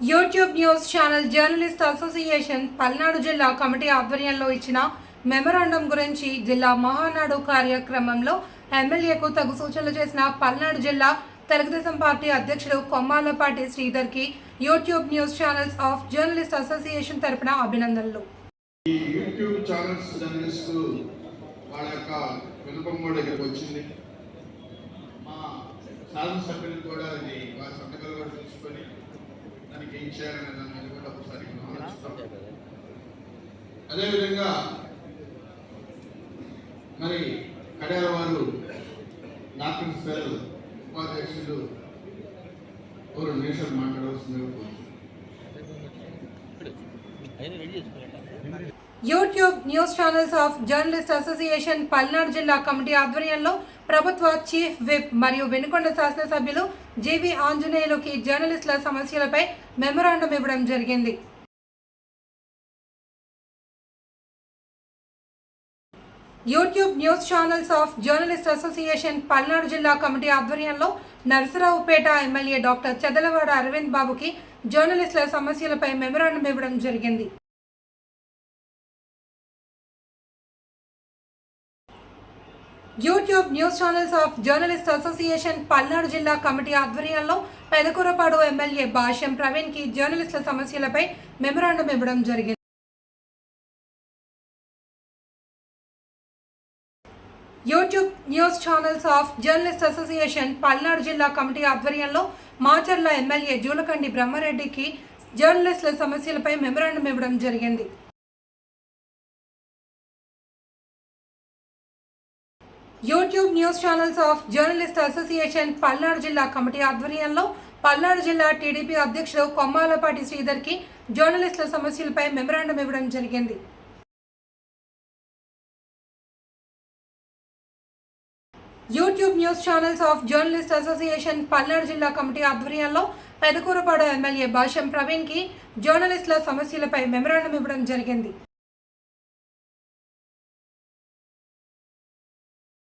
YouTube news channel journalist association Palnadu జిల్లా committee ఆధ్వర్యంలో ఇచ్చిన మెమరాండం గురించి జిల్లా మహానాడు కార్యక్రమంలో ఎమ్మెల్యేకు తగు సూచనలు చేసిన పల్నాడు జిల్లా తెలుగుదేశం పార్టీ అధ్యక్షుడు Kommalapati శ్రీధర్కి YouTube news channels of journalist association తరపున అభినందనలు. యూట్యూబ్ ఛానల్స్ వాళ్ళ యొక్క కూడా వచ్చింది. మా కూడా అది వారి సంతకాలు కూడా తీసుకొని దానికి ఏం చేయాలనే దాని మీద కూడా ఒకసారి ఆలోచిస్తాం అదేవిధంగా మరి కడియాల వారు నార్తన్ సెల్ ఉపాధ్యక్షులు రెండు నిమిషాలు మాట్లాడవలసిందిగా కోరుతున్నాను. YouTube news channels of journalist association Palnadu జిల్లా కమిటీ ఆధ్వర్యంలో ప్రభుత్వ చీఫ్ విప్ మరియు వెనుకొండ శాసనసభ్యులు జేవి ఆంజనేయులకి జర్నలిస్టుల సమస్యలపై మెమరాండం ఇవ్వడం జరిగింది. YouTube news channels of journalist association Palnadu జిల్లా కమిటీ ఆధ్వర్యంలో నరసరావుపేట ఎమ్మెల్యే డాక్టర్ చెదలవాడ అరవింద్ బాబుకి జర్నలిస్టుల సమస్యలపై మెమరాండం ఇవ్వడం జరిగింది. YouTube news channels of journalist association Palnadu జిల్లా కమిటీ ఆధ్వర్యంలో పెదకూరపాడు ఎమ్మెల్యే భాష్యం ప్రవీణ్కి జర్నలిస్టుల సమస్యలపై మెమరాండం ఇవ్వడం జరిగింది. YouTube news channels of journalist association Palnadu జిల్లా కమిటీ ఆధ్వర్యంలో మాచర్ల ఎమ్మెల్యే జూలకండి బ్రహ్మారెడ్డికి జర్నలిస్టుల సమస్యలపై మెమరాండం ఇవ్వడం జరిగింది. YouTube news channels of journalist association Palnadu జిల్లా కమిటీ ఆధ్వర్యంలో పల్నాడు జిల్లా టీడీపీ అధ్యక్షుడు కొమ్మాలపాటి శ్రీధర్కి జర్నలిస్టుల సమస్యలపై మెమరాండం ఇవ్వడం జరిగింది. YouTube news channels of journalist association Palnadu జిల్లా కమిటీ ఆధ్వర్యంలో పెదకూరపాడు ఎమ్మెల్యే భాషం ప్రవీణ్కి జర్నలిస్టుల సమస్యలపై మెమరాండం ఇవ్వడం జరిగింది.